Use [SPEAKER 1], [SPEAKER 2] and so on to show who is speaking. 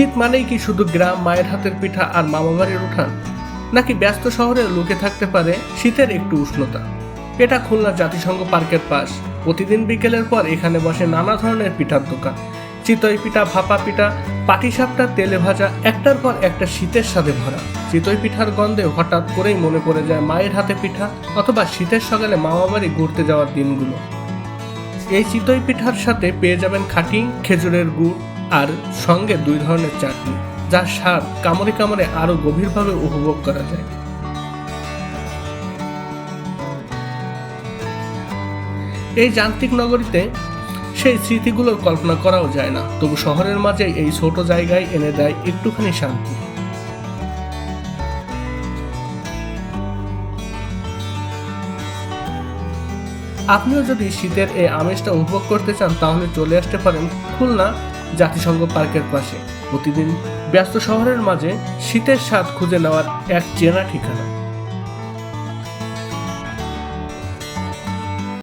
[SPEAKER 1] শীত মানেই কি শুধু গ্রাম, মায়ের হাতের পিঠা আর মামাবাড়ির উঠান? নাকি ব্যস্ত শহরে লুকে থাকতে পারে শীতের একটু উষ্ণতা? এটা খুলনা জাতিসংঘ পার্কের পাশ। প্রতিদিন বিকেলের পর এখানে বসে নানা ধরনের পিঠার দোকান। চিতই পিঠা, ভাপা পিঠা পাটিসাপটা তেলে ভাজা, একটার পর একটা শীতের সাথে ভরা। চিতই পিঠার গন্ধে হঠাৎ করেই মনে পড়ে যায় মায়ের হাতে পিঠা অথবা শীতের সকালে মামাবাড়ি ঘুরতে যাওয়ার দিনগুলো। এই চিতই পিঠার সাথে পেয়ে যাবেন খাঁটি খেজুরের গুড় আর সঙ্গে দুই ধরনের চাটনি যার স্বাদ কামড়ে কামড়ে আরও গভীরভাবে উপভোগ করা যায়। এই যান্ত্রিক নগরীতে সেই স্মৃতিগুলোর কল্পনা করাও যায় না, তবু শহরের মাঝে এই ছোট জায়গায় এনে দেয় একটুখানি শান্তি। আপনিও যদি শীতের এই আমেজটা উপভোগ করতে চান, তাহলে চলে আসতে পারেন খুলনা জাতিসংঘ পার্কের পাশে। প্রতিদিন ব্যস্ত শহরের মাঝে শীতের স্বাদ খুঁজে নেওয়ার এক চেনা ঠিকানা।